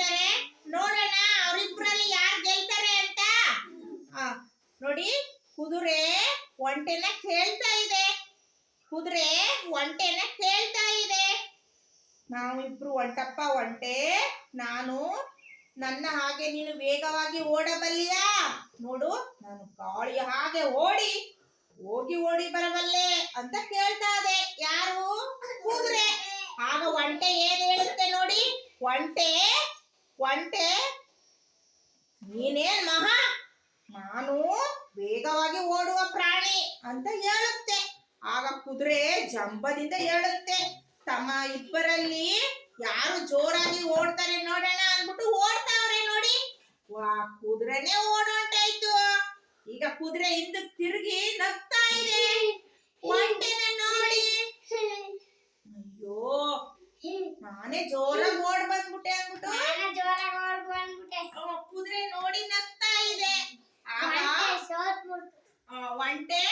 ಸ್ಪರ್ಧೆ ನೋಡೋಣ ಅವರಿಬ್ಬರಲ್ಲಿ ಯಾರು ಗೆಲ್ತಾರೆ ಅಂತ. ನೋಡಿ, ಕುದುರೆ ಒಂಟೆನ ಕೇಳ್ತಾ ಇದೆ. ಕುದುರೆ ಒಂಟೆನ ಕೇಳ್ತಾ ಇದೆ. ನಾವಿಬ್ರು ಒಂಟಪ್ಪ, ಒಂಟೆ, ನಾನು, ನನ್ನ ಹಾಗೆ ನೀನು ವೇಗವಾಗಿ ಓಡಬಲ್ಲಿಯ? ನೋಡು, ನಾನು ಗಾಳಿಯ ಹಾಗೆ ಓಡಿ, ಹೋಗಿ ಓಡಿ ಬರಬಲ್ಲೆ ಅಂತ ಕೇಳ್ತಾ ಇದೆ. ಯಾರು? ಕುದುರೆ. ಆಗ ಒಂಟೆ ಏನ್ ಹೇಳುತ್ತೆ ನೋಡಿ, ಒಂಟೆ ಒಂಟೆ ನೀನೇನ್ ಮಹಾ? ನಾನು ವೇಗವಾಗಿ ಓಡುವ ಪ್ರಾಣಿ ಅಂತ ಹೇಳುತ್ತೆ. ಆಗ ಕುದುರೆ ಜಂಬದಿಂದ ಹೇಳುತ್ತೆ. ತಮ್ಮ ಇಬ್ಬರಲ್ಲಿ ಯಾರು ಜೋರಾಗಿ ಓಡ್ತಾರೆ ನೋಡೋಣ ಅಂದ್ಬಿಟ್ಟು ಓಡ್ತಾವ್ರೆ ನೋಡಿ. ವಾ, ಕುದುರೆನೇ ಓಡೋಂಟಾಯ್ತು. ಈಗ ಕುದುರೆ ಹಿಂದಕ್ ತಿರುಗಿ ನಗ್ತಾ ಇದೆ. ಒಂಟೆನ ನೋಡಿ. ಅಯ್ಯೋ, ನಾನೇ ಜೋರಾಗಿ ಓಡ್ ಬಂದ್ಬಿಟ್ಟೆ ಅಂದ್ಬಿಟ್ಟು ನಾನು ಜೋರಾಗಿ ಓಡ್ ಬಂದ್ಬಿಟ್ಟೆ. ಅವ ಕುದುರೆ ನೋಡಿ ನಗ್ತಾ ಇದೆ ಆಗ ಮತ್ತೆ ಸೋತ್ಬಿಡ್ತು. ಆ, ಒಂಟೆ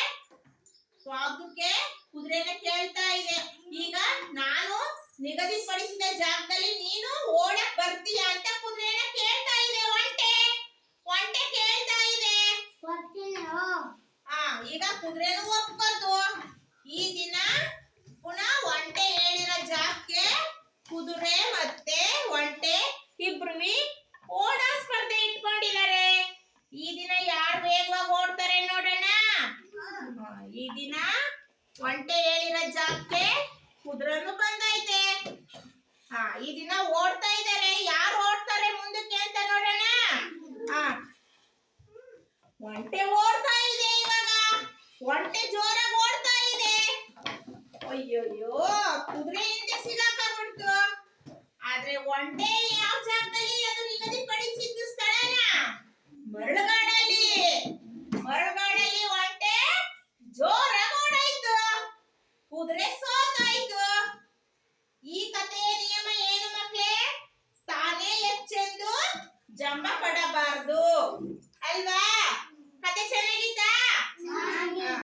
ಸ್ವಾಗಕ್ಕೆ ಕುದುರೆನ ಕೇಳ್ತಾ ಇದೆ. ಈಗ ನಾನು ನಿಗದಿಪಡಿಸಿದ ಜಾಗದಲ್ಲಿ ನೀನು ಓಡಕ್ ಬರ್ತೀಯ ಅಂತ ಕುದುರೆನ ಕೇಳ್ತಾ ಇದೆ. ಒಂಟೆ ಒಂಟೆ ಕೇಳ್ತಾ ಇದೆ. ಹಾ ಆ ಈಗ ಕುದುರೆನು ಒಪ್ಕೋತು. ಈ ದಿನ ಪುನಃ ಒಂಟೆ ಹೇಳಿರೋ ಜಾಗಕ್ಕೆ ಕುದುರೆ ಮತ್ತೆ ಒಂಟೆ ಇಬ್ರು ಓಡ ಸ್ಪರ್ಧೆ ಇಟ್ಕೊಂಡಿದ್ದಾರೆ ಈ ದಿನ ಯಾರು ವೇಗವಾಗಿ ಓಡ್ತಾರೆ ನೋಡೋಣ ಆ, ಈ ದಿನ ಒಂಟೆ ಹೇಳಿರೋ ಜಾಗಕ್ಕೆ ಕುದುರನು ಬಂದೈತೆ. ಹಾ, ಈ ದಿನ ಓಡ್ತಾ ಇದ್ದಾರೆ ಯಾರು ಓಡ್ತಾರೆ ಮುಂದಕ್ಕೆ ಅಂತ ನೋಡೋಣ. ಹಾ. ಒಂಟೆ ಓಡ್ತಾ ಇದೆ ಇವಾಗ. ಒಂಟೆ ಜೋರಾಗಿ ಓಡ್ತಾ ಇದೆ. ಅಯ್ಯೋಯ್ಯೋ, ಕುದುರೆ ಹಿಂದೆ ಸಿಗಾಕೊಂಡ್ಬಿಡ್ತು ಆದ್ರೆ ಒಂಟೆ ಯಾವ ಜಾಗದಲ್ಲಿ ಅದು ನಿಗದಿಪಡಿಸಿದ್ದು ಸ್ಥಳನ? ಮರಳುಗಾಡಲ್ಲಿ ಜಂಬ ಪಡಬಾರ್ದು. ಅಲ್ವಾ?